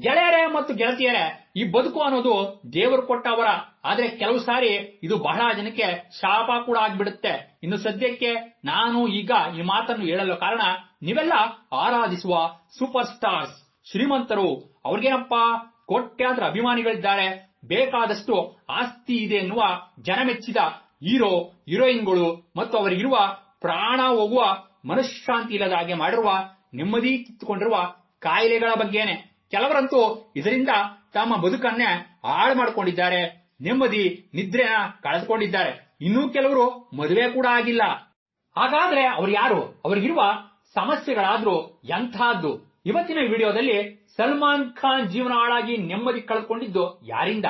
ಗೆಳೆಯರೇ ಮತ್ತು ಗೆಳತಿಯರೇ, ಈ ಬದುಕು ಅನ್ನೋದು ದೇವರು ಕೊಟ್ಟ ವರ ಆದ್ರೆ ಕೆಲವು ಸಾರಿ ಇದು ಬಹಳ ಜನಕ್ಕೆ ಶಾಪ ಕೂಡ ಆಗ್ಬಿಡುತ್ತೆ. ಇನ್ನು ಸದ್ಯಕ್ಕೆ ನಾನು ಈಗ ಈ ಮಾತನ್ನು ಹೇಳಲು ಕಾರಣ, ನೀವೆಲ್ಲ ಆರಾಧಿಸುವ ಸೂಪರ್ ಸ್ಟಾರ್ಸ್ ಶ್ರೀಮಂತರು. ಅವ್ರಿಗೇನಪ್ಪ? ಕೋಟ್ಯಾಂತರ ಅಭಿಮಾನಿಗಳಿದ್ದಾರೆ. ಬೇಕಾದಷ್ಟು ಆಸ್ತಿ ಇದೆ ಎನ್ನುವ ಜನಮೆಚ್ಚಿದ ಹೀರೋ, ಹೀರೋಯಿನ್ಗಳು ಮತ್ತು ಅವರಿಗಿರುವ ಪ್ರಾಣ ಹೋಗುವ ಮನಃಶಾಂತಿ ಇಲ್ಲದ ಹಾಗೆ ಮಾಡಿರುವ ನೆಮ್ಮದಿ ಕಿತ್ತುಕೊಂಡಿರುವ ಕಾಯಿಲೆಗಳ ಬಗ್ಗೆನೆ. ಕೆಲವರಂತೂ ಇದರಿಂದ ತಮ್ಮ ಬದುಕನ್ನೇ ಹಾಳು ಮಾಡಿಕೊಂಡಿದ್ದಾರೆ. ನೆಮ್ಮದಿ, ನಿದ್ರೆನ ಕಳೆದುಕೊಂಡಿದ್ದಾರೆ. ಇನ್ನೂ ಕೆಲವರು ಮದುವೆ ಕೂಡ ಆಗಿಲ್ಲ. ಹಾಗಾದ್ರೆ ಅವ್ರು ಯಾರು? ಅವರಿಗಿರುವ ಸಮಸ್ಯೆಗಳಾದ್ರೂ ಎಂಥದ್ದು? ಇವತ್ತಿನ ವಿಡಿಯೋದಲ್ಲಿ ಸಲ್ಮಾನ್ ಖಾನ್ ಜೀವನ ಹಾಳಾಗಿ ನೆಮ್ಮದಿ ಕಳೆದುಕೊಂಡಿದ್ದು ಯಾರಿಂದ?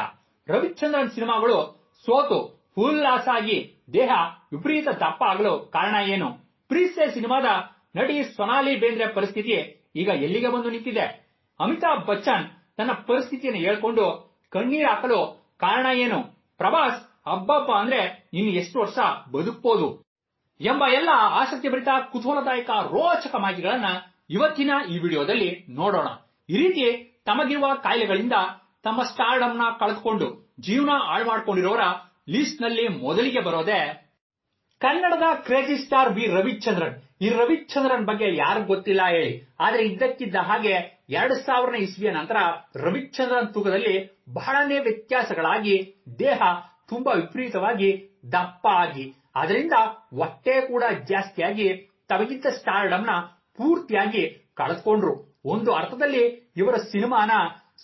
ರವಿಚಂದ್ರನ್ ಸಿನಿಮಾಗಳು ಸೋತು ಫುಲ್ ಲಾಸ್ ಆಗಿ ದೇಹ ವಿಪರೀತ ದಪ್ಪ ಆಗಲು ಕಾರಣ ಏನು? ಪ್ರೀಸೆ ಸಿನಿಮಾದ ನಟಿ ಸೊನಾಲಿ ಬೇಂದ್ರೆ ಪರಿಸ್ಥಿತಿ ಈಗ ಎಲ್ಲಿಗೆ ಬಂದು ನಿಂತಿದೆ? ಅಮಿತಾಬ್ ಬಚ್ಚನ್ ತನ್ನ ಪರಿಸ್ಥಿತಿಯನ್ನು ಹೇಳ್ಕೊಂಡು ಕಣ್ಣೀರ್ ಹಾಕಲು ಕಾರಣ ಏನು? ಪ್ರಭಾಸ್ ಹಬ್ಬಬ್ಬ ಅಂದ್ರೆ ಇನ್ನು ಎಷ್ಟು ವರ್ಷ ಬದುಕ್ಬೋದು ಎಂಬ ಎಲ್ಲ ಆಸಕ್ತಿಭರಿತ ಕುತೂಹಲದಾಯಕ, ರೋಚಕ ಮಾಹಿತಿಗಳನ್ನ ಇವತ್ತಿನ ಈ ವಿಡಿಯೋದಲ್ಲಿ ನೋಡೋಣ. ಈ ರೀತಿ ತಮಗಿರುವ ಕಾಯಿಲೆಗಳಿಂದ ತಮ್ಮ ಸ್ಟಾರ್ಡಮ್ನ ಕಳೆದುಕೊಂಡು ಜೀವನ ಹಾಳು ಮಾಡಿಕೊಂಡಿರೋರ ಲಿಸ್ಟ್ನಲ್ಲಿ ಮೊದಲಿಗೆ ಬರೋದೆ ಕನ್ನಡದ ಕ್ರೇಜಿ ಸ್ಟಾರ್ ಬಿ ರವಿಚಂದ್ರನ್. ಈ ರವಿಚಂದ್ರನ್ ಬಗ್ಗೆ ಯಾರು ಗೊತ್ತಿಲ್ಲ ಹೇಳಿ. ಆದ್ರೆ ಇದ್ದಕ್ಕಿದ್ದ ಹಾಗೆ ಎರಡ್ ಸಾವಿರನೇ ಇಸ್ವಿಯ ನಂತರ ರವಿಚಂದ್ರನ್ ತೂಕದಲ್ಲಿ ಬಹಳನೇ ವ್ಯತ್ಯಾಸಗಳಾಗಿ ದೇಹ ತುಂಬಾ ವಿಪರೀತವಾಗಿ ದಪ್ಪ ಆಗಿ. ಅದರಿಂದ ಹೊಟ್ಟೆ ಕೂಡ ಜಾಸ್ತಿಯಾಗಿ ತಮಗಿದ್ದ ನ ಪೂರ್ತಿಯಾಗಿ ಕಳೆದುಕೊಂಡ್ರು. ಒಂದು ಅರ್ಥದಲ್ಲಿ ಇವರ ಸಿನಿಮಾನ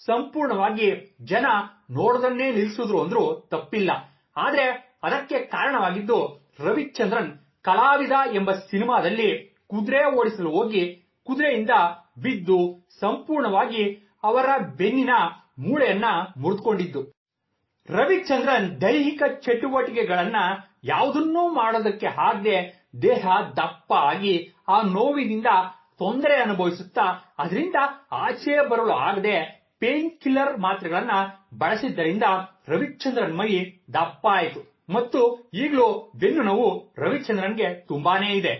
ಸಂಪೂರ್ಣವಾಗಿ ಜನ ನೋಡದನ್ನೇ ನಿಲ್ಲಿಸಿದ್ರು ಅಂದ್ರೂ ತಪ್ಪಿಲ್ಲ. ಆದ್ರೆ ಅದಕ್ಕೆ ಕಾರಣವಾಗಿದ್ದು ರವಿಚಂದ್ರನ್ ಕಲಾವಿದ ಎಂಬ ಸಿನಿಮಾದಲ್ಲಿ ಕುದುರೆ ಓಡಿಸಲು ಹೋಗಿ ಕುದುರೆಯಿಂದ ಬಿದ್ದು ಸಂಪೂರ್ಣವಾಗಿ ಅವರ ಬೆನ್ನಿನ ಮೂಳೆಯನ್ನ ಮುರಿದುಕೊಂಡಿದ್ದು. ರವಿಚಂದ್ರನ್ ದೈಹಿಕ ಚಟುವಟಿಕೆಗಳನ್ನ ಯಾವುದನ್ನೂ ಮಾಡೋದಕ್ಕೆ ಆಗದೆ ದೇಹ ದಪ್ಪ ಆಗಿ ಆ ನೋವಿನಿಂದ ತೊಂದರೆ ಅನುಭವಿಸುತ್ತಾ ಅದರಿಂದ ಆಚೆ ಬರಲು ಆಗದೆ ಪೇನ್ ಕಿಲ್ಲರ್ ಮಾತ್ರೆಗಳನ್ನ ಬಳಸಿದ್ದರಿಂದ ರವಿಚಂದ್ರನ್ ಮೈ ದಪ್ಪ ಆಯಿತು. ಮತ್ತು ಈಗಲೂ ಬೆನ್ನು ನೋವು ರವಿಚಂದ್ರನ್ಗೆ ತುಂಬಾನೇ ಇದೆ.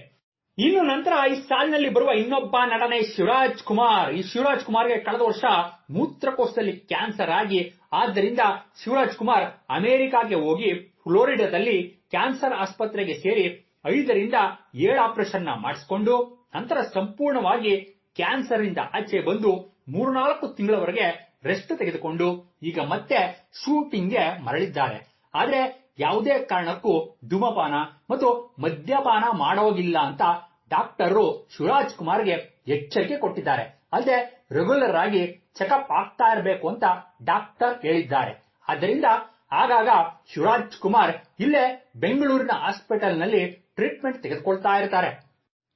ಇನ್ನು ನಂತರ ಈ ಸಾಲಿನಲ್ಲಿ ಬರುವ ಇನ್ನೊಬ್ಬ ನಟನೆ ಶಿವರಾಜ್ ಕುಮಾರ್. ಈ ಶಿವರಾಜ್ ಕುಮಾರ್ಗೆ ಕಳೆದ ವರ್ಷ ಮೂತ್ರಕೋಶದಲ್ಲಿ ಕ್ಯಾನ್ಸರ್ ಆಗಿ, ಆದ್ದರಿಂದ ಶಿವರಾಜ್ ಕುಮಾರ್ ಅಮೆರಿಕಾಗೆ ಹೋಗಿ ಫ್ಲೋರಿಡಾದಲ್ಲಿ ಕ್ಯಾನ್ಸರ್ ಆಸ್ಪತ್ರೆಗೆ ಸೇರಿ ಐದರಿಂದ ಏಳು ಆಪರೇಷನ್ನ ಮಾಡಿಸಿಕೊಂಡು, ನಂತರ ಸಂಪೂರ್ಣವಾಗಿ ಕ್ಯಾನ್ಸರ್ ಇಂದ ಆಚೆ ಬಂದು ಮೂರ್ನಾಲ್ಕು ತಿಂಗಳವರೆಗೆ ರೆಸ್ಟ್ ತೆಗೆದುಕೊಂಡು ಈಗ ಮತ್ತೆ ಶೂಟಿಂಗ್ಗೆ ಮರಳಿದ್ದಾರೆ. ಆದ್ರೆ ಯಾವುದೇ ಕಾರಣಕ್ಕೂ ಧೂಮಪಾನ ಮತ್ತು ಮದ್ಯಪಾನ ಮಾಡೋಗಿಲ್ಲ ಅಂತ ಡಾಕ್ಟರ್ ಶಿವರಾಜ್ ಕುಮಾರ್ಗೆ ಎಚ್ಚರಿಕೆ ಕೊಟ್ಟಿದ್ದಾರೆ. ಅಲ್ಲದೆ ರೆಗ್ಯುಲರ್ ಆಗಿ ಚೆಕಪ್ ಆಗ್ತಾ ಇರಬೇಕು ಅಂತ ಡಾಕ್ಟರ್ ಹೇಳಿದ್ದಾರೆ. ಆದ್ದರಿಂದ ಆಗಾಗ ಶಿವರಾಜ್ ಕುಮಾರ್ ಇಲ್ಲೇ ಬೆಂಗಳೂರಿನ ಹಾಸ್ಪಿಟಲ್ನಲ್ಲಿ ಟ್ರೀಟ್ಮೆಂಟ್ ತೆಗೆದುಕೊಳ್ತಾ ಇರ್ತಾರೆ.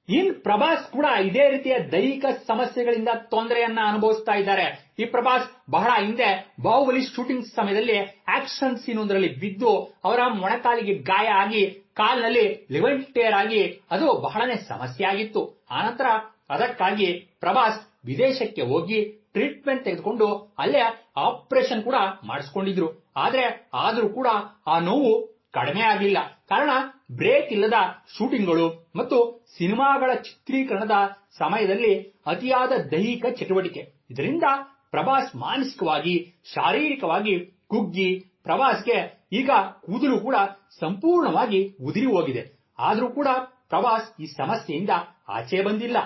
ಇನ್ ಪ್ರಭಾಸ್ ಕೂಡ ಇದೇ ರೀತಿಯ ದೈಹಿಕ ಸಮಸ್ಯೆಗಳಿಂದ ತೊಂದರೆಯನ್ನ ಅನುಭವಿಸ್ತಾ ಇದ್ದಾರೆ. ಈ ಪ್ರಭಾಸ್ ಬಹಳ ಹಿಂದೆ ಬಾಹುಬಲಿ ಶೂಟಿಂಗ್ ಸಮಯದಲ್ಲಿ ಆಕ್ಷನ್ ಸೀನ್ ಒಂದರಲ್ಲಿ ಬಿದ್ದು ಅವರ ಮೊಣಕಾಲಿಗೆ ಗಾಯ ಆಗಿ ಕಾಲಿನಲ್ಲಿ ಲಿವೆಂಟೇರ್ ಟೇರ್ ಆಗಿ ಅದು ಬಹಳನೇ ಸಮಸ್ಯೆ ಆಗಿತ್ತು. ಆನಂತರ ಅದಕ್ಕಾಗಿ ಪ್ರಭಾಸ್ ವಿದೇಶಕ್ಕೆ ಹೋಗಿ ಟ್ರೀಟ್ಮೆಂಟ್ ತೆಗೆದುಕೊಂಡು ಅಲ್ಲೇ ಆಪರೇಷನ್ ಕೂಡ ಮಾಡಿಸ್ಕೊಂಡಿದ್ರು. ಆದ್ರೆ ಆದ್ರೂ ಕೂಡ ಆ ನೋವು ಕಡಿಮೆ ಆಗಲಿಲ್ಲ ಕಾರಣ ಬ್ರೇಕ್ ಇಲ್ಲದ ಶೂಟಿಂಗ್ಗಳು ಮತ್ತು ಸಿನಿಮಾಗಳ ಚಿತ್ರೀಕರಣದ ಸಮಯದಲ್ಲಿ ಅತಿಯಾದ ದೈಹಿಕ ಚಟುವಟಿಕೆ. ಇದರಿಂದ ಪ್ರಭಾಸ್ ಮಾನಸಿಕವಾಗಿ, ಶಾರೀರಿಕವಾಗಿ ಕುಗ್ಗಿ ಪ್ರಭಾಸ್ಗೆ ಈಗ ಕೂದಲು ಕೂಡ ಸಂಪೂರ್ಣವಾಗಿ ಉದುರಿ ಹೋಗಿದೆ. ಆದರೂ ಕೂಡ ಪ್ರಭಾಸ್ ಈ ಸಮಸ್ಯೆಯಿಂದ ಆಚೆ ಬಂದಿಲ್ಲ.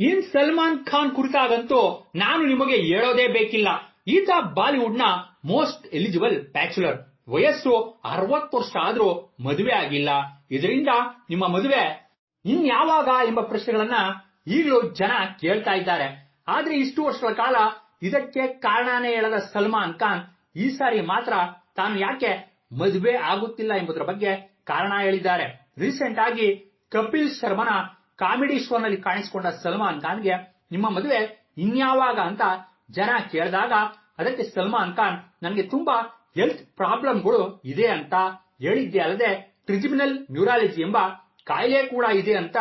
ಇನ್ ಸಲ್ಮಾನ್ ಖಾನ್ ಕುರಿತಾಗಂತೂ ನಾನು ನಿಮಗೆ ಹೇಳೋದೇ ಬೇಕಿಲ್ಲ. ಈತ ಬಾಲಿವುಡ್ನ ಮೋಸ್ಟ್ ಎಲಿಜಿಬಲ್ ಬ್ಯಾಚುಲರ್. ವಯಸ್ಸು ಅರವತ್ತು ವರ್ಷ ಆದರೂ ಮದುವೆ ಆಗಿಲ್ಲ. ಇದರಿಂದ ನಿಮ್ಮ ಮದುವೆ ಇನ್ಯಾವಾಗ ಎಂಬ ಪ್ರಶ್ನೆಗಳನ್ನ ಈಗಲೂ ಜನ ಕೇಳ್ತಾ ಇದ್ದಾರೆ. ಆದ್ರೆ ಇಷ್ಟು ವರ್ಷಗಳ ಕಾಲ ಇದಕ್ಕೆ ಕಾರಣನೇ ಹೇಳದ ಸಲ್ಮಾನ್ ಖಾನ್ ಈ ಸಾರಿ ಮಾತ್ರ ತಾನು ಯಾಕೆ ಮದುವೆ ಆಗುತ್ತಿಲ್ಲ ಎಂಬುದರ ಬಗ್ಗೆ ಕಾರಣ ಹೇಳಿದ್ದಾರೆ. ರೀಸೆಂಟ್ ಆಗಿ ಕಪಿಲ್ ಶರ್ಮನ ಕಾಮಿಡಿ ಶೋನಲ್ಲಿ ಕಾಣಿಸಿಕೊಂಡ ಸಲ್ಮಾನ್ ಖಾನ್ಗೆ ನಿಮ್ಮ ಮದುವೆ ಇನ್ಯಾವಾಗ ಅಂತ ಜನ ಕೇಳಿದಾಗ ಅದಕ್ಕೆ ಸಲ್ಮಾನ್ ಖಾನ್ ನನಗೆ ತುಂಬಾ ಹೆಲ್ತ್ ಪ್ರಾಬ್ಲಮ್ಗಳು ಇದೆ ಅಂತ ಹೇಳಿದ್ದೆ ಅಲ್ಲದೆ ಟ್ರಿಜಿಮಿನಲ್ ನ್ಯೂರಾಲಜಿ ಎಂಬ ಕಾಯಿಲೆ ಕೂಡ ಇದೆ ಅಂತ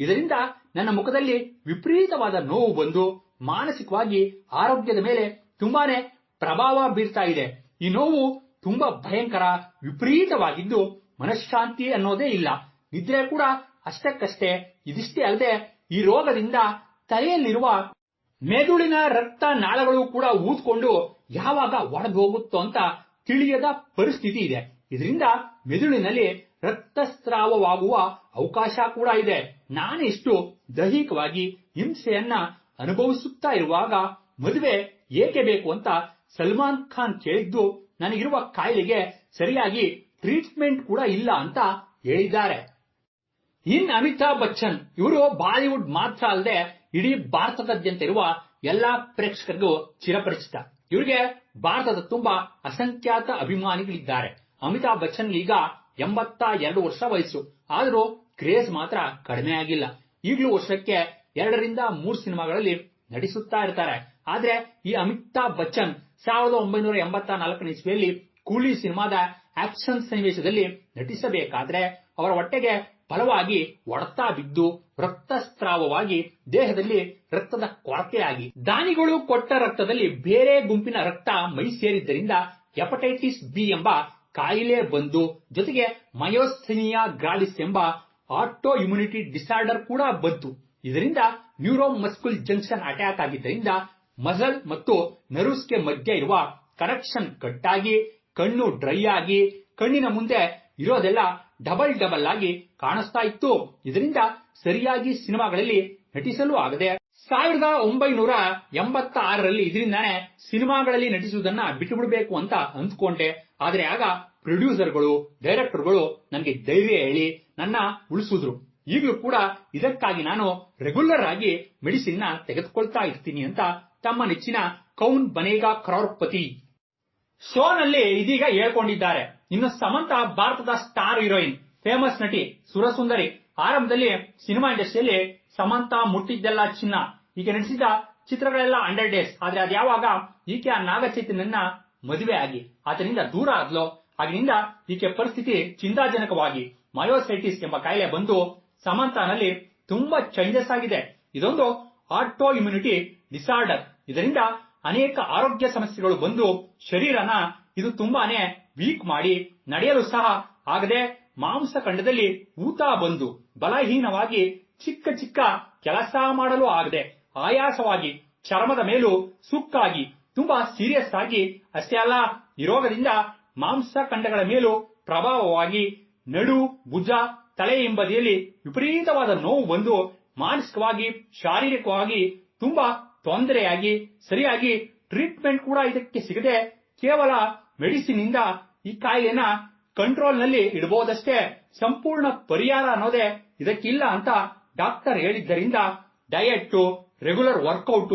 ಇದರಿಂದ ನನ್ನ ಮುಖದಲ್ಲಿ ವಿಪರೀತವಾದ ನೋವು ಬಂದು ಮಾನಸಿಕವಾಗಿ ಆರೋಗ್ಯದ ಮೇಲೆ ತುಂಬಾನೇ ಪ್ರಭಾವ ಬೀರ್ತಾ ಇದೆ. ಈ ನೋವು ತುಂಬಾ ಭಯಂಕರ, ವಿಪರೀತವಾಗಿದ್ದು ಮನಃಶಾಂತಿ ಅನ್ನೋದೇ ಇಲ್ಲ. ನಿದ್ರೆ ಕೂಡ ಅಷ್ಟಕ್ಕಷ್ಟೇ. ಇದಿಷ್ಟೇ ಅಲ್ಲದೆ ಈ ರೋಗದಿಂದ ತಲೆಯಲ್ಲಿರುವ ಮೆದುಳಿನ ರಕ್ತ ನಾಳಗಳು ಕೂಡ ಊದ್ಕೊಂಡು ಯಾವಾಗ ಒಡೆದು ಹೋಗುತ್ತೋ ಅಂತ ತಿಳಿಯದ ಪರಿಸ್ಥಿತಿ ಇದೆ. ಇದರಿಂದ ಮೆದುಳಿನಲ್ಲಿ ರಕ್ತಸ್ರಾವವಾಗುವ ಅವಕಾಶ ಕೂಡ ಇದೆ. ನಾನಿಷ್ಟು ದೈಹಿಕವಾಗಿ ಹಿಂಸೆಯನ್ನ ಅನುಭವಿಸುತ್ತಾ ಇರುವಾಗ ಮದುವೆ ಏಕೆ ಬೇಕು ಅಂತ ಸಲ್ಮಾನ್ ಖಾನ್ ಕೇಳಿದ್ದು ನನಗಿರುವ ಕಾಯಿಲೆಗೆ ಸರಿಯಾಗಿ ಟ್ರೀಟ್ಮೆಂಟ್ ಕೂಡ ಇಲ್ಲ ಅಂತ ಹೇಳಿದ್ದಾರೆ. ಇನ್ ಅಮಿತಾಬ್ ಬಚ್ಚನ್, ಇವರು ಬಾಲಿವುಡ್ ಮಾತ್ರ ಅಲ್ಲದೆ ಇಡೀ ಭಾರತದಾದ್ಯಂತ ಇರುವ ಎಲ್ಲಾ ಪ್ರೇಕ್ಷಕರಿಗೂ ಚಿರಪರಿಚಿತ. ಇವರಿಗೆ ಭಾರತದ ತುಂಬಾ ಅಸಂಖ್ಯಾತ ಅಭಿಮಾನಿಗಳಿದ್ದಾರೆ. ಅಮಿತಾಬ್ ಬಚ್ಚನ್ ಈಗ ಎಂಬತ್ತ ಎರಡು ವರ್ಷ ವಯಸ್ಸು. ಆದರೂ ಕ್ರೇಜ್ ಮಾತ್ರ ಕಡಿಮೆ ಆಗಿಲ್ಲ. ಈಗಲೂ ವರ್ಷಕ್ಕೆ ಎರಡರಿಂದ ಮೂರು ಸಿನಿಮಾಗಳಲ್ಲಿ ನಟಿಸುತ್ತಾ ಇರ್ತಾರೆ. ಆದ್ರೆ ಈ ಅಮಿತಾಬ್ ಬಚ್ಚನ್ ಸಾವಿರದ ಒಂಬೈನೂರ ಎಂಬತ್ತ ನಾಲ್ಕನೇ ಇಸ್ವಿಯಲ್ಲಿ ಕೂಲಿ ಸಿನಿಮಾದ ಆಕ್ಷನ್ ಸನ್ನಿವೇಶದಲ್ಲಿ ನಟಿಸಬೇಕಾದ್ರೆ ಅವರ ಹೊಟ್ಟೆಗೆ ಬಲವಾಗಿ ಒಡತಾ ಬಿದ್ದು ರಕ್ತಸ್ರಾವವಾಗಿ ದೇಹದಲ್ಲಿ ರಕ್ತದ ಕೊರತೆಯಾಗಿ ದಾನಿಗಳು ಕೊಟ್ಟ ರಕ್ತದಲ್ಲಿ ಬೇರೆ ಗುಂಪಿನ ರಕ್ತ ಮೈ ಸೇರಿದ್ದರಿಂದ ಹೆಪಟೈಟಿಸ್ ಬಿ ಎಂಬ ಕಾಯಿಲೆ ಬಂದು, ಜೊತೆಗೆ ಮಯೋಸಿನಿಯಾ ಗ್ರಾಲಿಸ್ ಎಂಬ ಆಟೋ ಇಮ್ಯುನಿಟಿ ಡಿಸಾರ್ಡರ್ ಕೂಡ ಬಂತು. ಇದರಿಂದ ನ್ಯೂರೋಮಸ್ಕುಲ್ ಜಂಕ್ಷನ್ ಅಟ್ಯಾಕ್ ಆಗಿದ್ದರಿಂದ ಮಸಲ್ ಮತ್ತು ನರ್ವ್ಸ್ಗೆ ಮಧ್ಯೆ ಇರುವ ಕನೆಕ್ಷನ್ ಕಟ್ಟಾಗಿ, ಕಣ್ಣು ಡ್ರೈ ಆಗಿ, ಕಣ್ಣಿನ ಮುಂದೆ ಇರೋದೆಲ್ಲ ಡಬಲ್ ಡಬಲ್ ಆಗಿ ಕಾಣಿಸ್ತಾ ಇತ್ತು. ಇದರಿಂದ ಸರಿಯಾಗಿ ಸಿನಿಮಾಗಳಲ್ಲಿ ನಟಿಸಲು ಆಗದೆ ಸಾವಿರದ ಒಂಬೈನೂರ ಎಂಬತ್ತ ಆರರಲ್ಲಿ ಇದರಿಂದಾನೇ ಸಿನಿಮಾಗಳಲ್ಲಿ ನಟಿಸುವುದನ್ನ ಬಿಟ್ಟುಬಿಡಬೇಕು ಅಂತ ಅಂದ್ಕೊಂಡೆ. ಆದ್ರೆ ಆಗ ಪ್ರೊಡ್ಯೂಸರ್ಗಳು, ಡೈರೆಕ್ಟರ್ಗಳು ನನಗೆ ಧೈರ್ಯ ಹೇಳಿ ನನ್ನ ಉಳಿಸಿದ್ರು. ಈಗಲೂ ಕೂಡ ಇದಕ್ಕಾಗಿ ನಾನು ರೆಗ್ಯುಲರ್ ಆಗಿ ಮೆಡಿಸಿನ್ನ ತೆಗೆದುಕೊಳ್ತಾ ಇರ್ತೀನಿ ಅಂತ ತಮ್ಮ ನೆಚ್ಚಿನ ಕೌನ್ ಬನೇಗಾ ಕ್ರೌರ್ಪತಿ ಶೋನಲ್ಲಿ ಇದೀಗ ಹೇಳ್ಕೊಂಡಿದ್ದಾರೆ. ಇನ್ನು ಸಮಂತ ಭಾರತದ ಸ್ಟಾರ್ ಹೀರೋಯಿನ್, ಫೇಮಸ್ ನಟಿ ಸುರಸುಂದರಿ. ಆರಂಭದಲ್ಲಿ ಸಿನಿಮಾ ಇಂಡಸ್ಟ್ರಿಯಲ್ಲಿ ಸಮಂತ ಮುಟ್ಟಿದ್ದೆಲ್ಲ ಚಿನ್ನ. ಈಕೆ ನಡೆಸಿದ ಚಿತ್ರಗಳೆಲ್ಲ ಅಂಡರ್ ಡೇಸ್ ಆದ್ರೆ ಅದ್ಯಾವಾಗ ಈಕೆ ಆ ನಾಗಚೈತನ್ಯನ್ನ ಮದುವೆ ಆಗಿ, ಆತನಿಂದ ದೂರ ಆದ್ಲೋ. ಆಗಿನಿಂದ ಈಕೆ ಪರಿಸ್ಥಿತಿ ಚಿಂತಾಜನಕವಾಗಿ ಮಯೋಸೈಟಿಸ್ ಎಂಬ ಕಾಯಿಲೆ ಬಂದು ಸಮಂತಾನಲ್ಲಿ ತುಂಬಾ ಚೇಂಜಸ್ ಆಗಿದೆ. ಇದೊಂದು ಆಟೋ ಇಮ್ಯುನಿಟಿ ಡಿಸಾರ್ಡರ್ ಇದರಿಂದ ಅನೇಕ ಆರೋಗ್ಯ ಸಮಸ್ಯೆಗಳು ಬಂದು ಶರೀರನ ಇದು ತುಂಬಾನೇ ವೀಕ್ ಮಾಡಿ ನಡೆಯಲು ಸಹ ಆಗದೆ ಮಾಂಸಖಂಡದಲ್ಲಿ ಊತ ಬಂದು ಬಲಹೀನವಾಗಿ ಚಿಕ್ಕ ಚಿಕ್ಕ ಕೆಲಸ ಮಾಡಲು ಆಗದೆ ಆಯಾಸವಾಗಿ ಚರ್ಮದ ಮೇಲೂ ಸುಕ್ಕಾಗಿ ತುಂಬಾ ಸೀರಿಯಸ್ ಆಗಿ ಅಷ್ಟೇ ಅಲ್ಲ, ಈ ರೋಗದಿಂದ ಮಾಂಸಖಂಡಗಳ ಮೇಲೂ ಪ್ರಭಾವವಾಗಿ ನಡು, ಭುಜ, ತಲೆ ಹಿಂಬದಿಯಲ್ಲಿ ವಿಪರೀತವಾದ ನೋವು ಬಂದು ಮಾನಸಿಕವಾಗಿ, ಶಾರೀರಿಕವಾಗಿ ತುಂಬಾ ತೊಂದರೆಯಾಗಿ, ಸರಿಯಾಗಿ ಟ್ರೀಟ್ಮೆಂಟ್ ಕೂಡ ಇದಕ್ಕೆ ಸಿಗದೆ ಕೇವಲ ಮೆಡಿಸಿನ್ ಇಂದ ಈ ಕಾಯಿಲೆನ ಕಂಟ್ರೋಲ್ನಲ್ಲಿ ಇಡಬಹುದಷ್ಟೇ ಸಂಪೂರ್ಣ ಪರಿಹಾರ ಅನ್ನೋದೇ ಇದಕ್ಕಿಲ್ಲ ಅಂತ ಡಾಕ್ಟರ್ ಹೇಳಿದ್ದರಿಂದ ಡಯಟ್ ರೆಗ್ಯುಲರ್ ವರ್ಕೌಟ್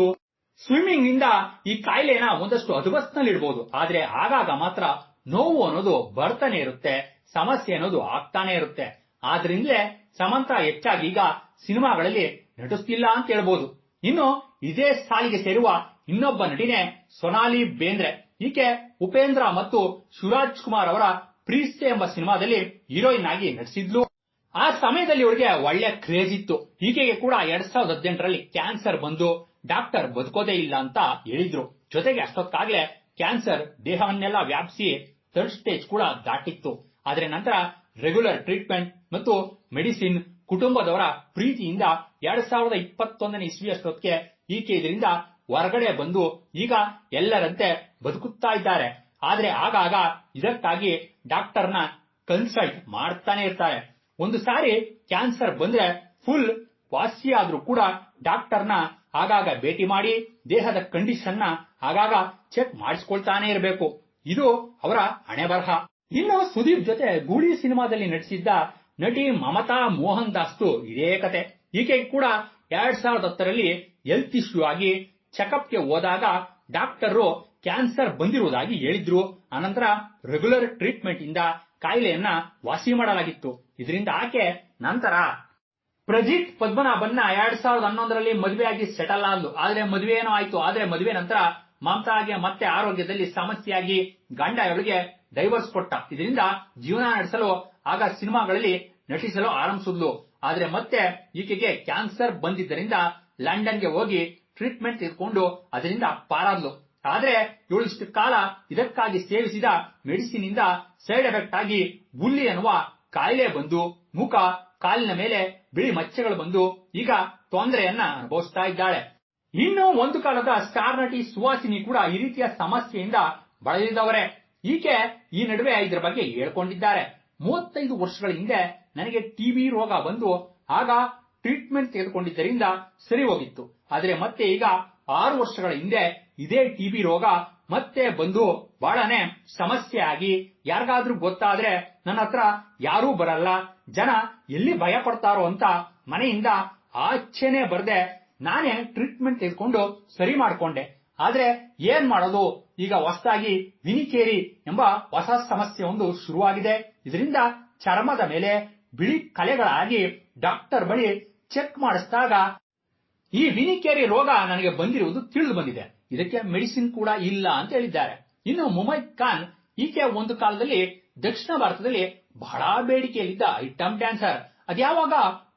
ಸ್ವಿಮ್ಮಿಂಗ್ನಿಂದ ಈ ಕಾಯಿಲೆನ ಒಂದಷ್ಟು ಹದಬಸ್ನಲ್ಲಿ ಇಡಬಹುದು ಆದ್ರೆ ಆಗಾಗ ಮಾತ್ರ ನೋವು ಅನ್ನೋದು ಬರ್ತಾನೆ ಇರುತ್ತೆ, ಸಮಸ್ಯೆ ಅನ್ನೋದು ಆಗ್ತಾನೆ ಇರುತ್ತೆ. ಆದ್ರಿಂದಲೇ ಸಮಂತ ಹೆಚ್ಚಾಗಿ ಈಗ ಸಿನಿಮಾಗಳಲ್ಲಿ ನಟಿಸ್ತಿಲ್ಲ ಅಂತ ಹೇಳ್ಬೋದು. ಇನ್ನು ಇದೇ ಸಾಲಿಗೆ ಸೇರುವ ಇನ್ನೊಬ್ಬ ನಟಿನೇ ಸೊನಾಲಿ ಬೇಂದ್ರೆ. ಈಕೆ ಉಪೇಂದ್ರ ಮತ್ತು ಶಿವರಾಜ್ ಕುಮಾರ್ ಅವರ ಪ್ರೀಸ್ತೆ ಎಂಬ ಸಿನಿಮಾದಲ್ಲಿ ಹೀರೋಯಿನ್ ಆಗಿ ನಟಿಸಿದ್ಲು. ಆ ಸಮಯದಲ್ಲಿ ಅವರಿಗೆ ಒಳ್ಳೆ ಕ್ರೇಜ್ ಇತ್ತು. ಈಕೆಗೆ ಕೂಡ ಎರಡ್ ಸಾವಿರದ ಹದಿನೆಂಟರಲ್ಲಿ ಕ್ಯಾನ್ಸರ್ ಬಂದು ಡಾಕ್ಟರ್ ಬದುಕೋದೇ ಇಲ್ಲ ಅಂತ ಹೇಳಿದ್ರು. ಜೊತೆಗೆ ಅಷ್ಟೊತ್ತಾಗ್ಲೇ ಕ್ಯಾನ್ಸರ್ ದೇಹವನ್ನೆಲ್ಲ ವ್ಯಾಪಿಸಿ ಥರ್ಡ್ ಸ್ಟೇಜ್ ಕೂಡ ದಾಟಿತ್ತು. ಆದ್ರೆ ನಂತರ ರೆಗ್ಯುಲರ್ ಟ್ರೀಟ್ಮೆಂಟ್ ಮತ್ತು ಮೆಡಿಸಿನ್ ಕುಟುಂಬದವರ ಪ್ರೀತಿಯಿಂದ ಎರಡ್ ಸಾವಿರದ ಇಪ್ಪತ್ತೊಂದನೇ ಇಸ್ವಿ ಅಷ್ಟೊತ್ತಿಗೆ ಈಕೆ ಇದರಿಂದ ಹೊರಗಡೆ ಬಂದು ಈಗ ಎಲ್ಲರಂತೆ ಬದುಕುತ್ತಾ ಇದ್ದಾರೆ. ಆದ್ರೆ ಆಗಾಗ ಇದಕ್ಕಾಗಿ ಡಾಕ್ಟರ್ನ ಕನ್ಸಲ್ಟ್ ಮಾಡ್ತಾನೆ ಇರ್ತಾರೆ. ಒಂದು ಸಾರಿ ಕ್ಯಾನ್ಸರ್ ಬಂದ್ರೆ ಫುಲ್ ವಾಸಿಯಾದ್ರೂ ಕೂಡ ಡಾಕ್ಟರ್ನ ಆಗಾಗ ಭೇಟಿ ಮಾಡಿ ದೇಹದ ಕಂಡೀಷನ್ನ ಆಗಾಗ ಚೆಕ್ ಮಾಡಿಸ್ಕೊಳ್ತಾನೆ ಇರಬೇಕು. ಇದು ಅವರ ಹಣೆ ಬರಹ ಇನ್ನು ಸುದೀಪ್ ಜೊತೆ ಗೂಳಿ ಸಿನಿಮಾದಲ್ಲಿ ನಟಿಸಿದ್ದ ನಟಿ ಮಮತಾ ಮೋಹನ್ ದಾಸ್ತು ಇದೇ ಕತೆ. ಈಕೆ ಕೂಡ ಎರಡ್ ಸಾವಿರದ ಹತ್ತರಲ್ಲಿ ಹೆಲ್ತ್ ಇಶ್ಯೂ ಆಗಿ ಚೆಕಪ್ಗೆ ಹೋದಾಗ ಡಾಕ್ಟರ್ ಕ್ಯಾನ್ಸರ್ ಬಂದಿರುವುದಾಗಿ ಹೇಳಿದ್ರು. ಅನಂತರ ರೆಗ್ಯುಲರ್ ಟ್ರೀಟ್ಮೆಂಟ್ ಇಂದ ಕಾಯಿಲೆಯನ್ನ ವಾಸಿ ಮಾಡಲಾಗಿತ್ತು. ಇದರಿಂದ ಆಕೆ ನಂತರ ಪ್ರಜಿತ್ ಪದ್ಮನಾಭನ್ನ ಎರಡ್ ಸಾವಿರದ ಹನ್ನೊಂದರಲ್ಲಿ ಮದುವೆಯಾಗಿ ಸೆಟಲ್ ಆದ್ಲು. ಆದ್ರೆ ಮದುವೆ ಏನೋ ಆಯ್ತು. ಆದ್ರೆ ಮದುವೆ ನಂತರ ಮಮತಾಗೆ ಮತ್ತೆ ಆರೋಗ್ಯದಲ್ಲಿ ಸಮಸ್ಯೆಯಾಗಿ ಗಂಡ ಇವಳಿಗೆ ಡೈವರ್ಸ್ ಕೊಟ್ಟ. ಇದರಿಂದ ಜೀವನ ನಡೆಸಲು ಆಗ ಸಿನಿಮಾಗಳಲ್ಲಿ ನಟಿಸಲು ಆರಂಭಿಸಿದ್ಲು. ಆದ್ರೆ ಮತ್ತೆ ಈಕೆಗೆ ಕ್ಯಾನ್ಸರ್ ಬಂದಿದ್ದರಿಂದ ಲಂಡನ್ಗೆ ಹೋಗಿ ಟ್ರೀಟ್ಮೆಂಟ್ ತೆಗೆದುಕೊಂಡು ಅದರಿಂದ ಪಾರಾದ್ಲು. ಆದ್ರೆ ಏಳಿಷ್ಟು ಕಾಲ ಇದಕ್ಕಾಗಿ ಸೇವಿಸಿದ ಮೆಡಿಸಿನ್ ಇಂದ ಸೈಡ್ ಎಫೆಕ್ಟ್ ಆಗಿ ಬುಲ್ಲಿ ಅನ್ನುವ ಕಾಯಿಲೆ ಬಂದು ಮುಖ ಕಾಲಿನ ಮೇಲೆ ಬಿಳಿ ಮಚ್ಚೆಗಳು ಬಂದು ಈಗ ತೊಂದರೆಯನ್ನ ಅನುಭವಿಸ್ತಾ ಇದ್ದಾಳೆ. ಇನ್ನು ಒಂದು ಕಾಲದ ಸ್ಟಾರ್ ನಟಿ ಸುವಾಸಿನಿ ಕೂಡ ಈ ರೀತಿಯ ಸಮಸ್ಯೆಯಿಂದ ಬಳಲಿದವರೇ. ಈಕೆ ಈ ನಡುವೆ ಇದರ ಬಗ್ಗೆ ಹೇಳ್ಕೊಂಡಿದ್ದಾರೆ. ಮೂವತ್ತೈದು ವರ್ಷಗಳ ಹಿಂದೆ ನನಗೆ ಟಿಬಿ ರೋಗ ಬಂದು ಆಗ ಟ್ರೀಟ್ಮೆಂಟ್ ತೆಗೆದುಕೊಂಡಿದ್ದರಿಂದ ಸರಿ ಹೋಗಿತ್ತು. ಆದರೆ ಮತ್ತೆ ಈಗ ಆರು ವರ್ಷಗಳ ಹಿಂದೆ ಇದೇ ಟಿಬಿ ರೋಗ ಮತ್ತೆ ಬಂದು ಬಹಳನೇ ಸಮಸ್ಯೆ ಆಗಿ ಯಾರಿಗಾದ್ರೂ ಗೊತ್ತಾದ್ರೆ ನನ್ನ ಹತ್ರ ಯಾರೂ ಬರಲ್ಲ. ಜನ ಎಲ್ಲಿ ಭಯ ಪಡ್ತಾರೋ ಅಂತ ಮನೆಯಿಂದ ಆಚೆನೆ ಬರದೆ ನಾನೇ ಟ್ರೀಟ್ಮೆಂಟ್ ತೆಗೆದುಕೊಂಡು ಸರಿ ಮಾಡ್ಕೊಂಡೆ. ಆದ್ರೆ ಏನ್ ಮಾಡೋದು? ಈಗ ಹೊಸದಾಗಿ ವಿನಿಕೇರಿ ಎಂಬ ಹೊಸ ಸಮಸ್ಯೆ ಒಂದು ಶುರುವಾಗಿದೆ. ಇದರಿಂದ ಚರ್ಮದ ಮೇಲೆ ಬಿಳಿ ಕಲೆಗಳಾಗಿ ಡಾಕ್ಟರ್ ಬಳಿ ಚೆಕ್ ಮಾಡಿಸಿದಾಗ ಈ ವಿನಿಕೇರಿ ರೋಗ ನನಗೆ ಬಂದಿರುವುದು ತಿಳಿದು ಬಂದಿದೆ. ಇದಕ್ಕೆ ಮೆಡಿಸಿನ್ ಕೂಡ ಇಲ್ಲ ಅಂತ ಹೇಳಿದ್ದಾರೆ. ಇನ್ನು ಮುಮೈದ್ ಖಾನ್ ಈಕೆ ಒಂದು ಕಾಲದಲ್ಲಿ ದಕ್ಷಿಣ ಭಾರತದಲ್ಲಿ ಬಹಳ ಬೇಡಿಕೆಯಲ್ಲಿದ್ದ ಐಟಮ್ ಡ್ಯಾನ್ಸರ್. ಅದ್ಯಾವಾಗ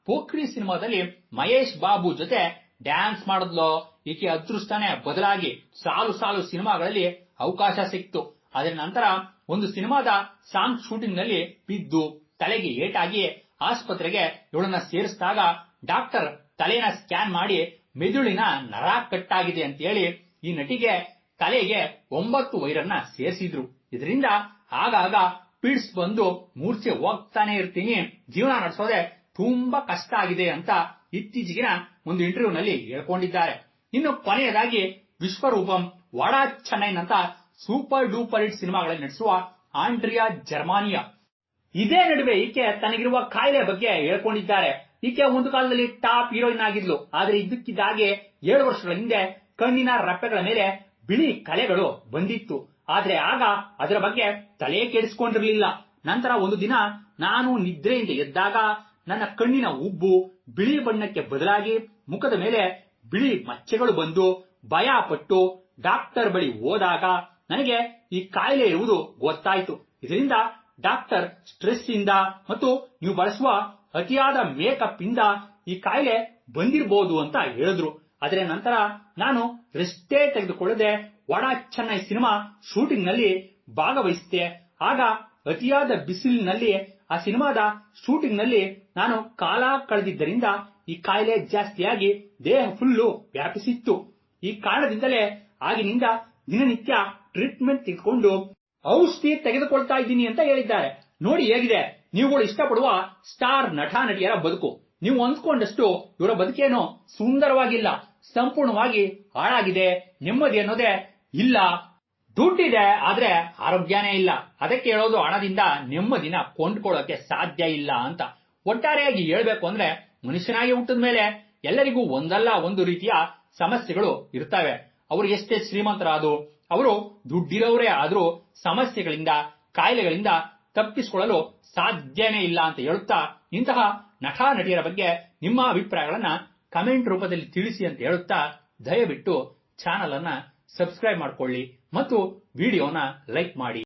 ಪೋಖ್ರಿ ಸಿನಿಮಾದಲ್ಲಿ ಮಹೇಶ್ ಬಾಬು ಜೊತೆ ಡ್ಯಾನ್ಸ್ ಮಾಡಿದ್ಲೋ, ಈಕೆ ಅದೃಷ್ಟನೇ ಬದಲಾಗಿ ಸಾಲು ಸಾಲು ಸಿನಿಮಾಗಳಲ್ಲಿ ಅವಕಾಶ ಸಿಕ್ತು. ಅದರ ನಂತರ ಒಂದು ಸಿನಿಮಾದ ಸಾಂಗ್ ಶೂಟಿಂಗ್ನಲ್ಲಿ ಬಿದ್ದು ತಲೆಗೆ ಏಟಾಗಿ ಆಸ್ಪತ್ರೆಗೆ ಇವಳನ್ನ ಸೇರಿಸಿದಾಗ ಡಾಕ್ಟರ್ ತಲೆನ ಸ್ಕ್ಯಾನ್ ಮಾಡಿ ಮೆದುಳಿನ ನರ ಕಟ್ಟಾಗಿದೆ ಅಂತ ಹೇಳಿ ಈ ನಟಿಗೆ ತಲೆಗೆ ಒಂಬತ್ತು ವೈರನ್ನ ಸೇರಿಸಿದ್ರು. ಇದರಿಂದ ಆಗಾಗ ಪಿಡ್ಸ್ ಬಂದು ಮೂರ್ಛೆ ಹೋಗ್ತಾನೆ ಇರ್ತೀನಿ, ಜೀವನ ನಡೆಸೋದೆ ತುಂಬಾ ಕಷ್ಟ ಆಗಿದೆ ಅಂತ ಇತ್ತೀಚೆಗಿನ ಒಂದು ಇಂಟರ್ವ್ಯೂ ನಲ್ಲಿ ಹೇಳ್ಕೊಂಡಿದ್ದಾರೆ. ಇನ್ನು ಕೊನೆಯದಾಗಿ ವಿಶ್ವರೂಪಂ, ವಾಡಾ ಚೆನ್ನೈನ್ ಅಂತ ಸೂಪರ್ ಡೂಪರ್ ಹಿಟ್ ಸಿನಿಮಾಗಳಲ್ಲಿ ನಟಿಸುವ ಆಂಡ್ರಿಯಾ ಜರ್ಮಾನಿಯಾ. ಇದೇ ನಡುವೆ ಈಕೆ ತನಗಿರುವ ಕಾಯಿಲೆ ಬಗ್ಗೆ ಹೇಳ್ಕೊಂಡಿದ್ದಾರೆ. ಈಕೆ ಒಂದು ಕಾಲದಲ್ಲಿ ಟಾಪ್ ಹೀರೋಯಿನ್ ಆಗಿದ್ಲು. ಆದ್ರೆ ಇದ್ದಕ್ಕಿದ್ದಾಗೆ ಏಳು ವರ್ಷಗಳ ಹಿಂದೆ ಕಣ್ಣಿನ ರಪ್ಪೆಗಳ ಮೇಲೆ ಬಿಳಿ ಕಲೆಗಳು ಬಂದಿತ್ತು. ಆದ್ರೆ ಆಗ ಅದರ ಬಗ್ಗೆ ತಲೆ ಕೆಡಿಸ್ಕೊಂಡಿರ್ಲಿಲ್ಲ. ನಂತರ ಒಂದು ದಿನ ನಾನು ನಿದ್ರೆಯಿಂದ ಎದ್ದಾಗ ನನ್ನ ಕಣ್ಣಿನ ಉಬ್ಬು ಬಿಳಿ ಬಣ್ಣಕ್ಕೆ ಬದಲಾಗಿ ಮುಖದ ಮೇಲೆ ಬಿಳಿ ಮಚ್ಚೆಗಳು ಬಂದು ಭಯ ಪಟ್ಟು ಡಾಕ್ಟರ್ ಬಳಿ ಹೋದಾಗ ನನಗೆ ಈ ಕಾಯಿಲೆ ಇರುವುದು ಗೊತ್ತಾಯ್ತು. ಇದರಿಂದ ಡಾಕ್ಟರ್ ಸ್ಟ್ರೆಸ್ ಇಂದ ಮತ್ತು ನೀವು ಬಳಸುವ ಅತಿಯಾದ ಮೇಕಪ್ ಇಂದ ಈ ಕಾಯಿಲೆ ಬಂದಿರಬಹುದು ಅಂತ ಹೇಳಿದ್ರು. ಆದರೆ ನಂತರ ನಾನು ರೆಸ್ಟೇ ತೆಗೆದುಕೊಳ್ಳದೆ ವಡ ಚೆನ್ನೈ ಸಿನಿಮಾ ಶೂಟಿಂಗ್ನಲ್ಲಿ ಭಾಗವಹಿಸಿದೆ. ಆಗ ಅತಿಯಾದ ಬಿಸಿಲಿನಲ್ಲಿ ಆ ಸಿನಿಮಾದ ಶೂಟಿಂಗ್ನಲ್ಲಿ ನಾನು ಕಾಲ ಕಳೆದಿದ್ದರಿಂದ ಈ ಕಾಯಿಲೆ ಜಾಸ್ತಿಯಾಗಿ ದೇಹ ಫುಲ್ಲು ವ್ಯಾಪಿಸಿತ್ತು. ಈ ಕಾರಣದಿಂದಲೇ ಆಗಿನಿಂದ ದಿನನಿತ್ಯ ಟ್ರೀಟ್ಮೆಂಟ್ ತೆಗೆದುಕೊಂಡು ಔಷಧಿ ತೆಗೆದುಕೊಳ್ತಾ ಇದ್ದೀನಿ ಅಂತ ಹೇಳಿದ್ದಾರೆ. ನೋಡಿ ಹೇಗಿದೆ. ನೀವುಗಳು ಇಷ್ಟಪಡುವ ಸ್ಟಾರ್ ನಟ, ನಟಿಯರ ಬದುಕು. ನೀವು ಅಂದ್ಕೊಂಡಷ್ಟು ಇವರ ಬದುಕೇನು ಸುಂದರವಾಗಿಲ್ಲ, ಸಂಪೂರ್ಣವಾಗಿ ಹಾಳಾಗಿದೆ ನೆಮ್ಮದಿ ಅನ್ನೋದೇ ಇಲ್ಲ. ದುಡ್ಡಿದೆ, ಆದ್ರೆ ಆರೋಗ್ಯನೇ ಇಲ್ಲ. ಅದಕ್ಕೆ ಹೇಳೋದು ಹಣದಿಂದ ನೆಮ್ಮದಿನ ಕೊಂಡ್ಕೊಳ್ಳೋಕೆ ಸಾಧ್ಯ ಇಲ್ಲ ಅಂತ. ಒಟ್ಟಾರೆಯಾಗಿ ಹೇಳ್ಬೇಕು ಅಂದ್ರೆ ಮನುಷ್ಯನಾಗಿ ಹುಟ್ಟಿದ ಮೇಲೆ ಎಲ್ಲರಿಗೂ ಒಂದಲ್ಲ, ಒಂದು ರೀತಿಯ ಸಮಸ್ಯೆಗಳು ಇರ್ತವೆ. ಅವರು ಎಷ್ಟೇ ಶ್ರೀಮಂತರಾದ್ರು ಅವರು ದುಡ್ಡಿರೋರೇ ಆದರೂ ಸಮಸ್ಯೆಗಳಿಂದ, ಕಾಯಿಲೆಗಳಿಂದ ತಪ್ಪಿಸಿಕೊಳ್ಳಲು ಸಾಧ್ಯನೇ ಇಲ್ಲ ಅಂತ ಹೇಳುತ್ತಾ ಇಂತಹ ನಟ ನಟಿಯರ ಬಗ್ಗೆ ನಿಮ್ಮ ಅಭಿಪ್ರಾಯಗಳನ್ನ ಕಮೆಂಟ್ ರೂಪದಲ್ಲಿ ತಿಳಿಸಿ ಅಂತ ಹೇಳುತ್ತಾ ದಯವಿಟ್ಟು ಚಾನೆಲ್ ಅನ್ನ ಸಬ್ಸ್ಕ್ರೈಬ್ ಮಾಡ್ಕೊಳ್ಳಿ ಮತ್ತು ವಿಡಿಯೋನ ಲೈಕ್ ಮಾಡಿ.